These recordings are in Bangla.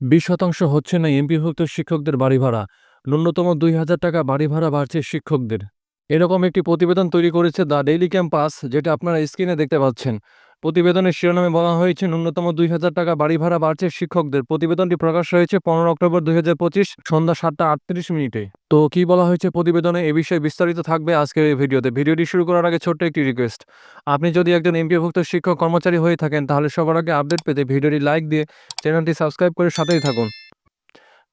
বিশ শতাংশ হচ্ছে না এমপিভুক্ত শিক্ষকদের বাড়ি ভাড়া। ন্যূনতম দুই হাজার টাকা বাড়ি ভাড়া বাড়ছে শিক্ষকদের। এরকম একটি প্রতিবেদন তৈরি করেছে দ্য ডেইলি ক্যাম্পাস, যেটা আপনারা স্ক্রিনে দেখতে পাচ্ছেন। প্রতিবেদনের শিরোনামে বলা হয়েছে, ন্যূনতম দুই হাজার টাকা বাড়ি ভাড়া বাড়ছে শিক্ষকদের। প্রতিবেদনটি প্রকাশ হয়েছে পনেরো অক্টোবর দুই হাজার পঁচিশ সন্ধ্যা সাতটা আটত্রিশ মিনিটে। তো কি বলা হয়েছে প্রতিবেদনে এ বিষয়ে বিস্তারিত থাকবে আজকের এই ভিডিওতে। ভিডিওটি শুরু করার আগে ছোট্ট একটি রিকোয়েস্ট। আপনি যদি একজন এমপিভুক্ত শিক্ষক কর্মচারী হয়ে থাকেন, তাহলে সবার আগে আপডেট পেতে ভিডিওটি লাইক দিয়ে চ্যানেলটি সাবস্ক্রাইব করে সাথেই থাকুন।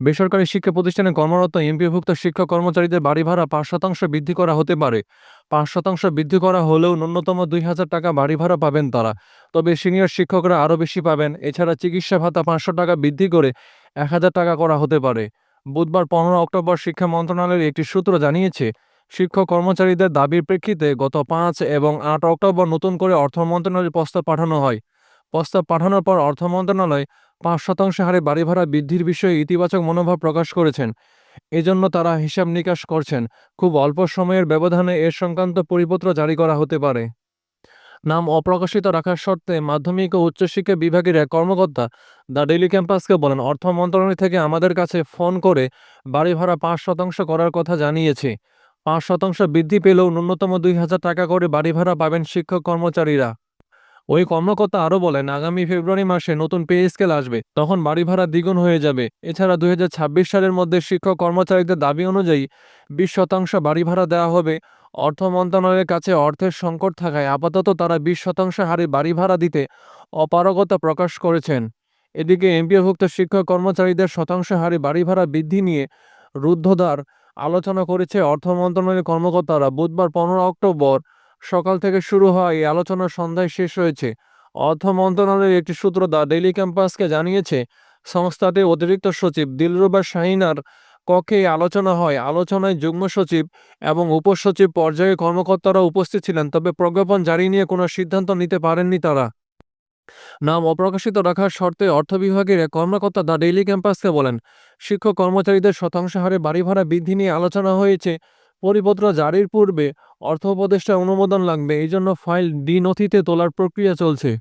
বেসরকারি শিক্ষা প্রতিষ্ঠানে কর্মরত এমপিভুক্ত শিক্ষক কর্মচারীদের বাড়ি ভাড়া পাঁচ শতাংশ বৃদ্ধি করা হতে পারে। পাঁচ শতাংশ বৃদ্ধি করা হলেও ন্যূনতম দুই হাজার টাকা বাড়ি ভাড়া পাবেন তারা। তবে সিনিয়র শিক্ষকরা আরও বেশি পাবেন। এছাড়া চিকিৎসা ভাতা পাঁচশো টাকা বৃদ্ধি করে এক হাজার টাকা করা হতে পারে। বুধবার পনেরো অক্টোবর শিক্ষা মন্ত্রণালয়ের একটি সূত্র জানিয়েছে, শিক্ষক কর্মচারীদের দাবির প্রেক্ষিতে গত পাঁচ এবং আট অক্টোবর নতুন করে অর্থ মন্ত্রণালয়ের প্রস্তাব পাঠানো হয়। প্রস্তাব পাঠানোর পর অর্থ মন্ত্রণালয় পাঁচ শতাংশ হারে বাড়ি ভাড়া বৃদ্ধির বিষয়ে ইতিবাচক মনোভাব প্রকাশ করেছেন। এজন্য তারা হিসাব নিকাশ করছেন। খুব অল্প সময়ের ব্যবধানে এর সংক্রান্ত পরিপত্র জারি করা হতে পারে। নাম অপ্রকাশিত রাখার শর্তে মাধ্যমিক ও উচ্চশিক্ষা বিভাগের এক কর্মকর্তা দ্য ডেইলি ক্যাম্পাসকে বলেন, অর্থ মন্ত্রণালয় থেকে আমাদের কাছে ফোন করে বাড়ি ভাড়া পাঁচ শতাংশ করার কথা জানিয়েছে। পাঁচ শতাংশ বৃদ্ধি পেলেও ন্যূনতম দুই হাজার টাকা করে বাড়ি ভাড়া পাবেন শিক্ষক কর্মচারীরা। ওই কর্মকর্তা আরও বলেন, আগামী ফেব্রুয়ারি মাসে নতুন পে স্কেল আসবে, তখন বাড়ি ভাড়া দ্বিগুণ হয়ে যাবে। এছাড়া দু হাজার ছাব্বিশ সালের মধ্যে শিক্ষক কর্মচারীদের দাবি অনুযায়ী বিশ শতাংশ বাড়ি ভাড়া দেওয়া হবে। অর্থ মন্ত্রণালয়ের কাছে অর্থের সংকট থাকায় আপাতত তারা বিশ শতাংশ হারে বাড়ি ভাড়া দিতে অপারগতা প্রকাশ করেছেন। এদিকে এমপিওভুক্ত শিক্ষক কর্মচারীদের শতাংশ হারে বাড়ি ভাড়া বৃদ্ধি নিয়ে রুদ্ধদ্বার আলোচনা করেছে অর্থ মন্ত্রণালয়ের কর্মকর্তারা। বুধবার পনেরো অক্টোবর সকাল থেকে শুরু হওয়া এই আলোচনা সন্ধ্যায় শেষ হয়েছে। অর্থ মন্ত্রণালয়ের একটি সূত্র দ্য ডেইলি ক্যাম্পাসকে জানিয়েছে, সংস্থাটির অতিরিক্ত সচিব দিলরুবা শাহিনার কক্ষে আলোচনা হয়। আলোচনায় যুগ্ম সচিব এবং উপসচিব পর্যায়ে কর্মকর্তারা উপস্থিত ছিলেন, তবে প্রজ্ঞাপন জারি নিয়ে কোনো সিদ্ধান্ত নিতে পারেননি তারা। নাম অপ্রকাশিত রাখার শর্তে অর্থ বিভাগের এক কর্মকর্তা দ্য ডেইলি ক্যাম্পাসকে বলেন, শিক্ষক কর্মচারীদের শতাংশ হারে বাড়ি ভাড়া বৃদ্ধি নিয়ে আলোচনা হয়েছে। পরিপত্র জারির পূর্বে অর্থ উপদেষ্টার অনুমোদন লাগবে। এই জন্য ফাইল ডি নথিতে তোলার প্রক্রিয়া চলছে।